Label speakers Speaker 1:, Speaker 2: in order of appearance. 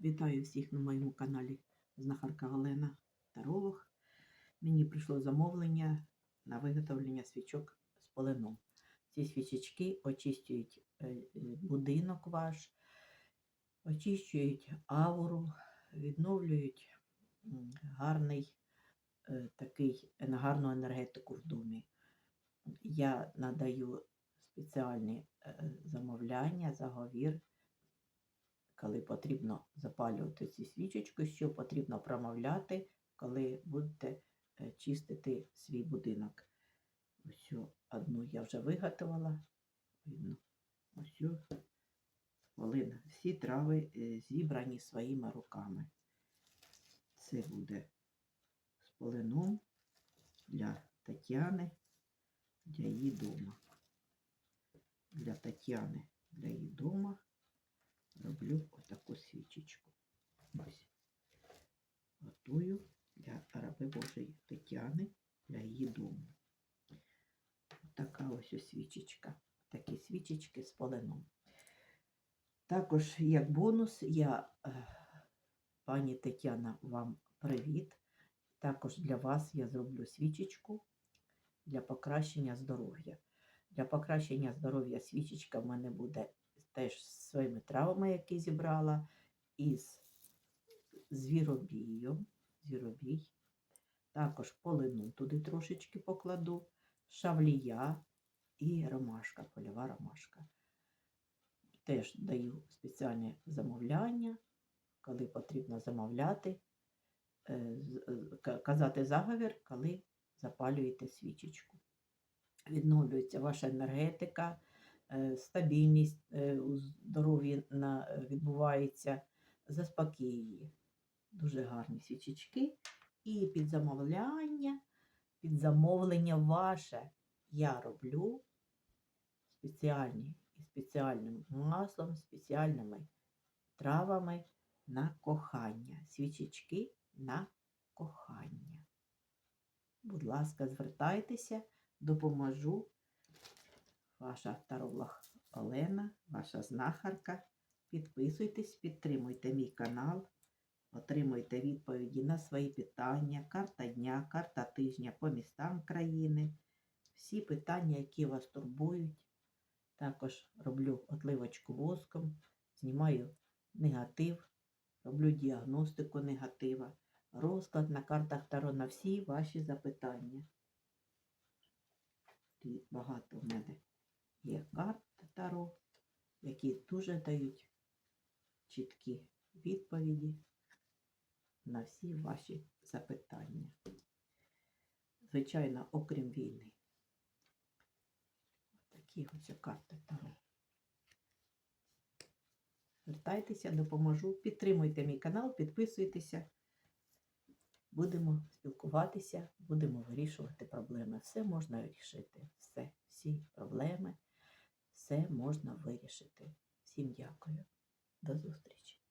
Speaker 1: Вітаю всіх на моєму каналі Знахарка Олена Таролог. Мені прийшло замовлення на виготовлення свічок з полином. Ці свічечки очищують е, будинок ваш, очищують ауру, відновлюють гарний е, такий гарну енергетику в домі. Я надаю спеціальні е, замовляння, заговір коли потрібно запалювати ці свічечки, що потрібно промовляти, коли будете е, чистити свій будинок. Ось одну я вже виготовила. Ось полина. Всі трави е, зібрані своїми руками. Це буде з полином для Тетяни, для її дома. Для Тетяни, для її дома роблю отаку свічечку. Ось. Готую для раби Божої Тетяни для її дому. Така ось ось свічечка. Такі свічечки з полином. Також, як бонус, я, е, пані Тетяна, вам привіт. Також для вас я зроблю свічечку для покращення здоров'я. Для покращення здоров'я свічечка в мене буде теж своїми травами, які зібрала, із звіробієм, звіробій. Також полину туди трошечки покладу, шавлія і ромашка, польова ромашка. Теж даю спеціальне замовляння, коли потрібно замовляти, е, е, ка- казати заговір, коли запалюєте свічечку. Відновлюється ваша енергетика, стабільність е, у здоров'ї е, відбувається, заспокоює. Дуже гарні свічечки. І під замовляння, під замовлення ваше я роблю спеціальні і спеціальним маслом, спеціальними травами на кохання. Свічечки на кохання. Будь ласка, звертайтеся, допоможу. Ваша таролог Олена, ваша знахарка. Підписуйтесь, підтримуйте мій канал, отримуйте відповіді на свої питання, карта дня, карта тижня по містам країни. Всі питання, які вас турбують. Також роблю отливочку воском, знімаю негатив, роблю діагностику негатива, розклад на картах Таро на всі ваші запитання. І багато в мене є карт Таро, які дуже дають чіткі відповіді на всі ваші запитання. Звичайно, окрім війни. Такі ось карти Таро. Звертайтеся, допоможу. Підтримуйте мій канал, підписуйтеся. Будемо спілкуватися, будемо вирішувати проблеми. Все можна вирішити. Все, всі проблеми, все можна вирішити. Всім дякую. До зустрічі.